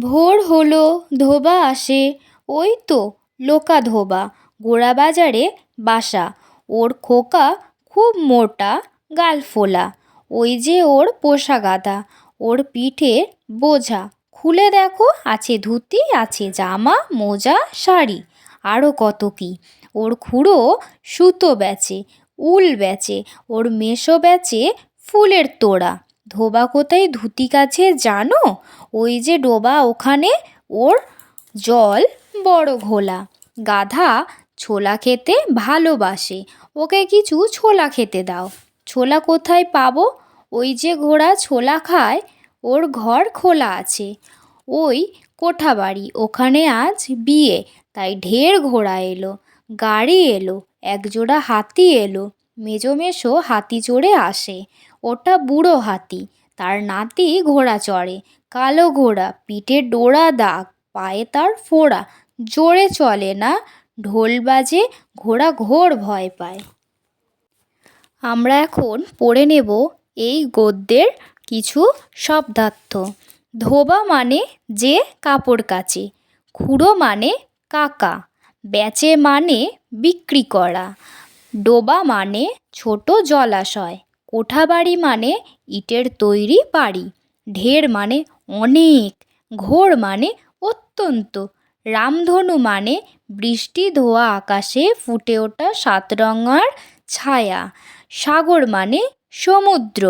ভোর হলো, ধোবা আসে, ওই তো লোকা ধোবা গোড়া বাজারে বাসা, ওর খোকা খুব মোটা, গাল ফোলা, ওই যে ওর পোষা গাধা, ওর পিঠে বোঝা, খুলে দেখো, আছে ধুতি, আছে জামা, মোজা, শাড়ি আরও কত কী, ওর খুড়ো সুতো বেচে, উল বেচে, ওর মেসো বেচে ফুলের তোড়া ধোবা কোথায় ধুতি কাছে জানো? ওই যে ডোবা ওখানে ওর জল বড় ঘোলা। গাধা ছোলা খেতে ভালোবাসে। ওকে কিছু ছোলা খেতে দাও। ছোলা কোথায় পাবো? ওই যে ঘোড়া ছোলা খায়, ওর ঘর খোলা আছে। ওই কোঠাবাড়ি ওখানে আজ বিয়ে, তাই ঢের ঘোড়া এলো। গাড়ি এলো, একজোড়া হাতি এলো। মেজো মেসো হাতি চড়ে আসে। ওটা বুড়ো হাতি। তার নাতি ঘোড়া চড়ে। কালো ঘোড়া, পিঠে ডোরা দাগ, পায়ে তার ফোড়া। জোরে চলে না, ঢোল বাজে, ঘোড়া ঘোর ভয় পায়। আমরা এখন পড়ে নেব এই গদ্যের কিছু শব্দার্থ। ধোবা মানে যে কাপড় কাচে, খুড়ো মানে কাকা। বেচে মানে বিক্রি করা। ডোবা মানে ছোট জলাশয়, কোঠাবাড়ি মানে ইটের তৈরি বাড়ি, ঢের মানে অনেক, ঘোর মানে অত্যন্ত, রামধনু মানে বৃষ্টি ধোয়া আকাশে ফুটে ওঠা সাতরঙার ছায়া, সাগর মানে সমুদ্র।